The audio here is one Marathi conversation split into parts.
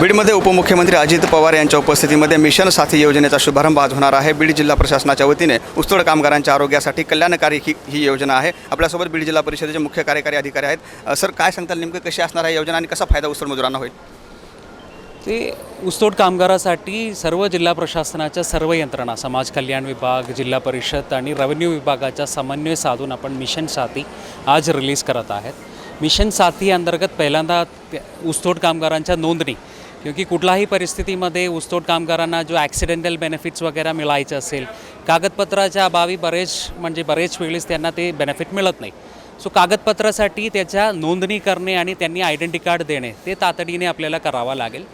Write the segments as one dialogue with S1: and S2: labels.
S1: बीडमध्ये उपमुख्यमंत्री अजित पवार यांच्या उपस्थितीमध्ये मिशन साथी योजनेचा शुभारंभ आज होणार आहे. बीड जिल्हा प्रशासनाच्या वतीने उस्तोड कामगारांच्या आरोग्यासाठी कल्याणकारी ही ही योजना आहे. आपल्यासोबत बीड जिल्हा परिषदेचे मुख्य कार्यकारी अधिकारी आहेत. सर काय सांगताल? नेमकं कशी असणार आहे योजना आणि कसा फायदा उस्तोड मजुरांना होईल?
S2: ते ऊसतोड कामगारासाठी सर्व जिल्हा प्रशासनाच्या सर्व यंत्रणा समाज कल्याण विभाग जिल्हा परिषद आणि रेव्हेन्यू विभागाचा समन्वय साधून आपण मिशन साथी आज रिलीज करत आहेत. मिशन साथी अंतर्गत पहिल्यांदा त्या ऊसतोड कामगारांच्या नोंदणी क्योंकि कुठल्याही परिस्थितीमध्ये ऊसतोड कामगारांना जो ॲक्सिडेंटल बेनिफिट्स वगैरे मिळायचं असेल कागदपत्राच्या अभावी बरेच म्हणजे बरेच वेळेस त्यांना ते बेनिफिट मिळत नाही. सो कागदपत्रासाठी त्याच्या नोंदणी करणे आणि त्यांनी आयडेंटी कार्ड देणे ते तातडीने आपल्याला करावं लागेल.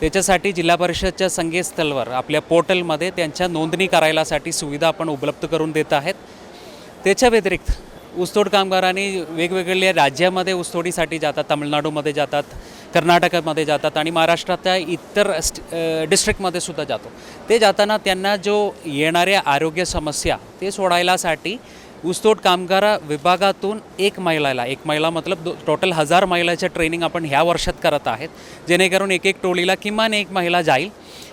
S2: त्याच्यासाठी जिल्हा परिषदच्या संकेतस्थळवर आपल्या पोर्टलमध्ये त्यांच्या नोंदणी करायलासाठी सुविधा आपण उपलब्ध करून देत आहेत. त्याच्या व्यतिरिक्त ऊसतोड कामगारांनी वेगवेगळ्या राज्यामध्ये ऊसतोडीसाठी जातात तामिळनाडूमध्ये जातात कर्नाटकामध्ये जातात आणि महाराष्ट्रातल्या इतर डिस्ट्रिक्टमध्ये सुद्धा जातो. ते जाताना त्यांना जो येणाऱ्या आरोग्य समस्या ते सोडायलासाठी ऊसतोड कामगार विभागातून एक महिलाला एक महिला मतलब दो टोटल हजार महिलाच्या ट्रेनिंग आपण ह्या वर्षात करत आहेत. जेणेकरून एक एक टोळीला किमान एक महिला जाईल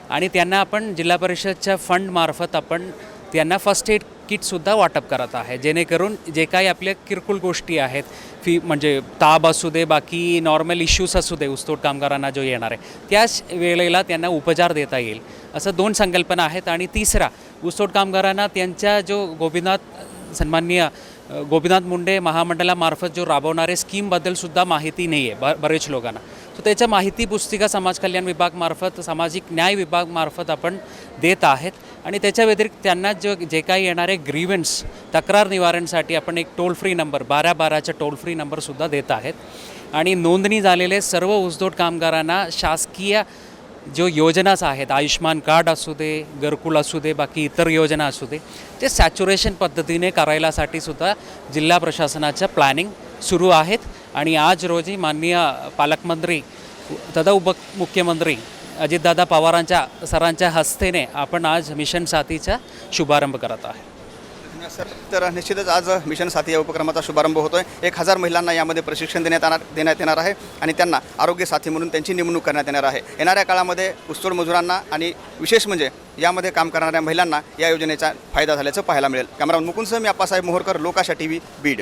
S2: आणि त्यांना आपण जिल्हा परिषदच्या फंडमार्फत आपण त्यांना फर्स्ट एड किटसुद्धा वाटप करत आहे. जेणेकरून जे काही आपल्या किरकोळ गोष्टी आहेत फी म्हणजे ताप असू दे बाकी नॉर्मल इश्यूज असू दे ऊसतोड कामगारांना जो येणार आहे त्याच वेळेला त्यांना उपचार देता येईल असं दोन संकल्पना आहेत. आणि तिसरा ऊसतोड कामगारांना त्यांच्या जो गोपीनाथ सन्माननीय गोपीनाथ मुंडे महामंडळामार्फत जो राबवणारे स्कीमबद्दलसुद्धा माहिती नाही आहे ब बरेच लोकांना. सो त्याच्या माहिती पुस्तिका समाज कल्याण विभागमार्फत सामाजिक न्याय विभागमार्फत आपण देत आहेत. आणि त्याच्या व्यतिरिक्त त्यांना जे जे काही येणारे ग्रीव्हन्स तक्रार निवारणसाठी आपण एक टोल फ्री नंबर बारा बाराचा टोल फ्री नंबरसुद्धा देत आहेत. आणि नोंदणी झालेले सर्व ऊसतोड कामगारांना शासकीय जो योजनाच आहेत आयुष्मान कार्ड असू दे घरकुल असू दे बाकी इतर योजना असू दे ते सॅच्युरेशन पद्धतीने करायलासाठी सुद्धा जिल्हा प्रशासनाचं प्लॅनिंग सुरू आहेत आणि आज रोजी माननीय पालकमंत्री तथा उपमुख्यमंत्री अजितदादा पवारांच्या सरांच्या हस्तेने आपण आज मिशन साथीचा शुभारंभ करत आहे.
S1: सर तर निश्चितच आज मिशन साथी या उपक्रमाचा शुभारंभ होतो आहे एक हजार महिलांना यामध्ये प्रशिक्षण देण्यात येणार देण्यात येणार आहे आणि त्यांना आरोग्य साथी म्हणून त्यांची नेमणूक करण्यात येणार आहे. येणाऱ्या काळामध्ये ऊसतोड मजुरांना आणि विशेष म्हणजे यामध्ये काम करणाऱ्या महिलांना या योजनेचा फायदा झाल्याचं पाहायला मिळेल. कॅमेरामन मुकुंदसह मी आप्पासाहेब मोहोरकर लोकाशा टी व्ही बीड.